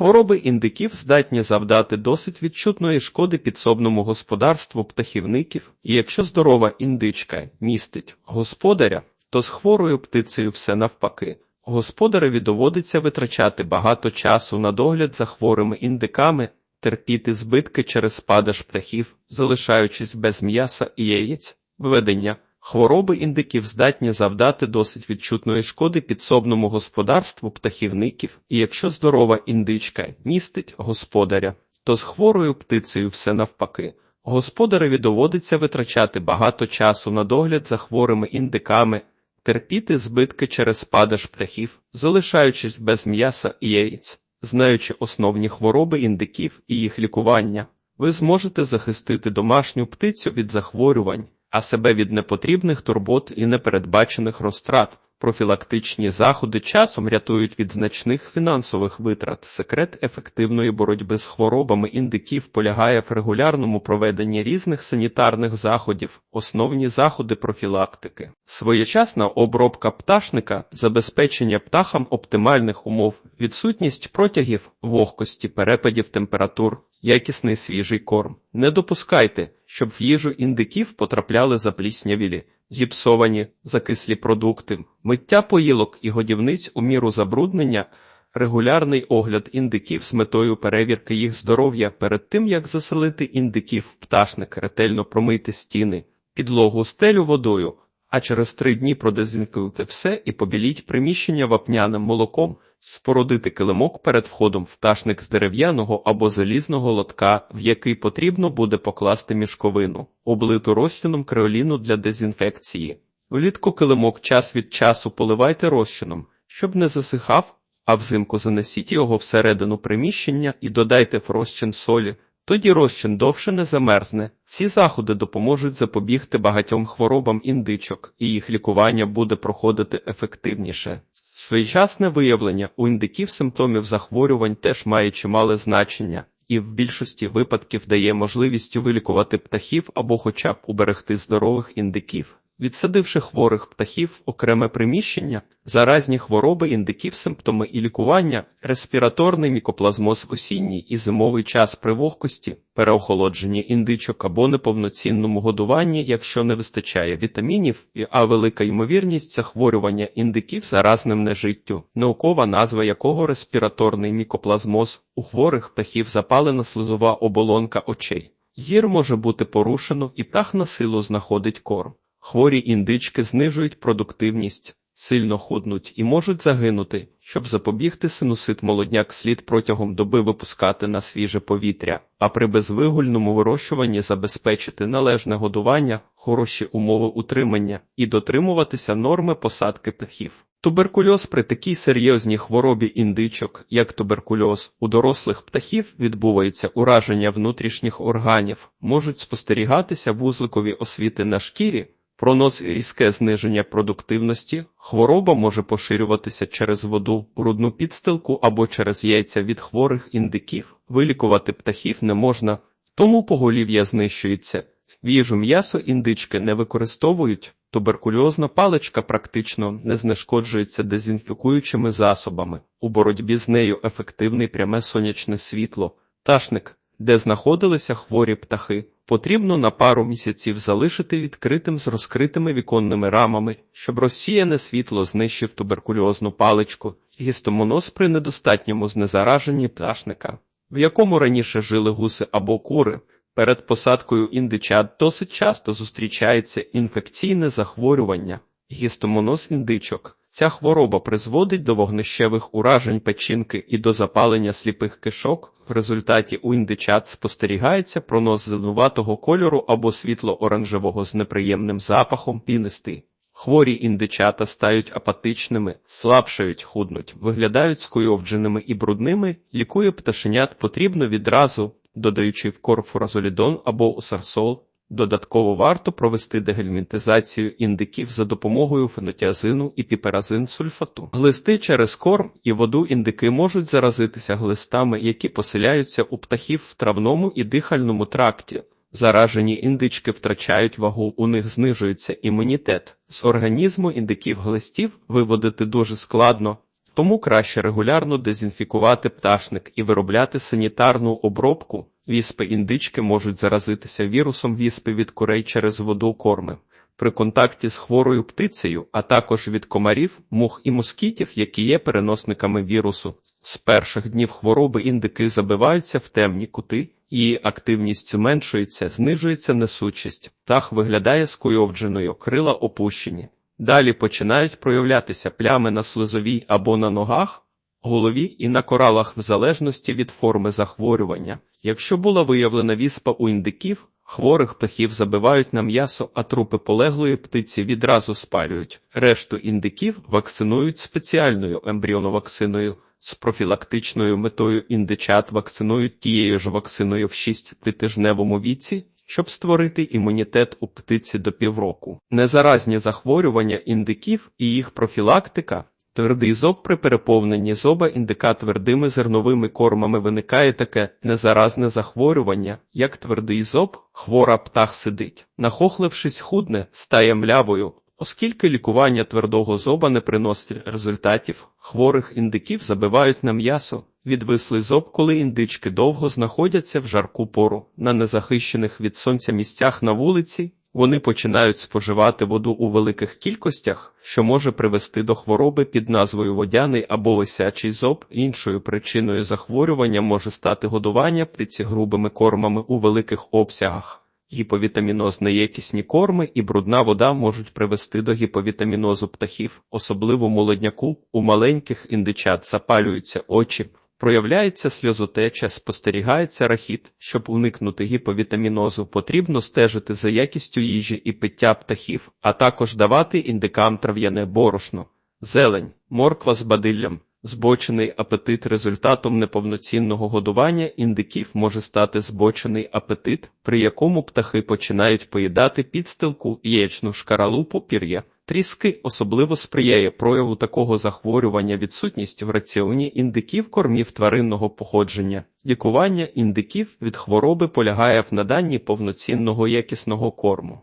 Хвороби індиків здатні завдати досить відчутної шкоди підсобному господарству птахівників, і якщо здорова індичка містить господаря, то з хворою птицею все навпаки. Господареві доводиться витрачати багато часу на догляд за хворими індиками, терпіти збитки через спадаж птахів, залишаючись без м'яса і яєць, введення. Хвороби індиків здатні завдати досить відчутної шкоди підсобному господарству птахівників, і якщо здорова індичка містить господаря, то з хворою птицею все навпаки. Господареві доводиться витрачати багато часу на догляд за хворими індиками, терпіти збитки через спадаж птахів, залишаючись без м'яса і яєць. Знаючи основні хвороби індиків і їх лікування, ви зможете захистити домашню птицю від захворювань, а себе від непотрібних турбот і непередбачених розтрат. Профілактичні заходи часом рятують від значних фінансових витрат. Секрет ефективної боротьби з хворобами індиків полягає в регулярному проведенні різних санітарних заходів, основні заходи профілактики, своєчасна обробка пташника, забезпечення птахам оптимальних умов, відсутність протягів, вогкості, перепадів температур, якісний свіжий корм. Не допускайте, щоб в їжу індиків потрапляли запліснявілі, зіпсовані, закислі продукти, миття поїлок і годівниць у міру забруднення, регулярний огляд індиків з метою перевірки їх здоров'я перед тим, як заселити індиків в пташник, ретельно промийте стіни, підлогу стелю водою, а через три дні продезінфікуйте все і побіліть приміщення вапняним молоком, спорудити килимок перед входом в пташник з дерев'яного або залізного лотка, в який потрібно буде покласти мішковину, облиту розчином креоліну для дезінфекції. Влітку килимок час від часу поливайте розчином, щоб не засихав, а взимку занесіть його всередину приміщення і додайте в розчин солі. Тоді розчин довше не замерзне. Ці заходи допоможуть запобігти багатьом хворобам індичок, і їх лікування буде проходити ефективніше. Своєчасне виявлення у індиків симптомів захворювань теж має чимале значення, і в більшості випадків дає можливість вилікувати птахів або хоча б уберегти здорових індиків. Відсадивши хворих птахів в окреме приміщення, заразні хвороби індиків, симптоми і лікування, респіраторний мікоплазмоз в осінній і зимовий час при вогкості, переохолодженні індичок або неповноцінному годуванні, якщо не вистачає вітамінів, а велика ймовірність захворювання індиків заразним нежиттю, наукова назва якого респіраторний мікоплазмоз, у хворих птахів запалена слизова оболонка очей. Зір може бути порушено і птах на силу знаходить корм. Хворі індички знижують продуктивність, сильно худнуть і можуть загинути. Щоб запобігти синусит молодняк слід протягом доби випускати на свіже повітря, а при безвигульному вирощуванні забезпечити належне годування, хороші умови утримання і дотримуватися норми посадки птахів. Туберкульоз при такій серйозній хворобі індичок, як туберкульоз, у дорослих птахів відбувається ураження внутрішніх органів, можуть спостерігатися вузликові освіти на шкірі, пронос різке зниження продуктивності, хвороба може поширюватися через воду, брудну підстилку або через яйця від хворих індиків. Вилікувати птахів не можна, тому поголів'я знищується. В їжу м'ясо індички не використовують. Туберкульозна паличка практично не знешкоджується дезінфікуючими засобами. У боротьбі з нею ефективний пряме сонячне світло, ташник, де знаходилися хворі птахи, потрібно на пару місяців залишити відкритим з розкритими віконними рамами, щоб розсіяне світло знищив туберкульозну паличку, гістомоноз при недостатньому знезараженні пташника, в якому раніше жили гуси або кури. Перед посадкою індичат досить часто зустрічається інфекційне захворювання, гістомоноз індичок. Ця хвороба призводить до вогнищевих уражень печінки і до запалення сліпих кишок. В результаті у індичат спостерігається пронос зеленуватого кольору або світло-оранжевого з неприємним запахом пінисти. Хворі індичата стають апатичними, слабшають, худнуть, виглядають скуйовдженими і брудними, лікує пташенят потрібно відразу, додаючи в корм фуразолідон або усарсол. Додатково варто провести дегельмінтизацію індиків за допомогою фенотіазину і піперазин сульфату. Глисти через корм і воду індики можуть заразитися глистами, які поселяються у птахів в травному і дихальному тракті. Заражені індички втрачають вагу, у них знижується імунітет. З організму індиків глистів виводити дуже складно, Тому краще регулярно дезінфікувати пташник і виробляти санітарну обробку. Віспи-індички можуть заразитися вірусом віспи від курей через воду корми при контакті з хворою птицею, а також від комарів, мух і москітів, які є переносниками вірусу. З перших днів хвороби індики забиваються в темні кути, її активність зменшується, знижується несучість, птах виглядає скуйовдженою, крила опущені. Далі починають проявлятися плями на слизовій або на ногах, голові і на коралах в залежності від форми захворювання. Якщо була виявлена віспа у індиків, хворих птахів забивають на м'ясо, а трупи полеглої птиці відразу спалюють. Решту індиків вакцинують спеціальною ембріоновакциною. З профілактичною метою індичат вакцинують тією ж вакциною в 6-тижневому віці, щоб створити імунітет у птиці до півроку. Незаразні захворювання індиків і їх профілактика. Твердий зоб при переповненні зоба індика твердими зерновими кормами виникає таке незаразне захворювання, як твердий зоб, хвора птах сидить, нахохлившись худне, стає млявою. Оскільки лікування твердого зоба не приносить результатів, хворих індиків забивають на м'ясо, відвислий зоб, коли індички довго знаходяться в жарку пору на незахищених від сонця місцях на вулиці, вони починають споживати воду у великих кількостях, що може привести до хвороби під назвою водяний або лисячий зоб. Іншою причиною захворювання може стати годування птиці грубими кормами у великих обсягах. Гіповітаміноз неякісні корми і брудна вода можуть привести до гіповітамінозу птахів, особливо молодняку, у маленьких індичат запалюються очі, проявляється сльозотеча, спостерігається рахіт. Щоб уникнути гіповітамінозу, потрібно стежити за якістю їжі і пиття птахів, а також давати індикам трав'яне борошно, зелень, морква з бадиллям. Збочений апетит результатом неповноцінного годування індиків може стати збочений апетит, при якому птахи починають поїдати підстилку, яєчну шкаралупу, пір'я. Тріски особливо сприяє прояву такого захворювання відсутність в раціоні індиків кормів тваринного походження. Лікування індиків від хвороби полягає в наданні повноцінного якісного корму.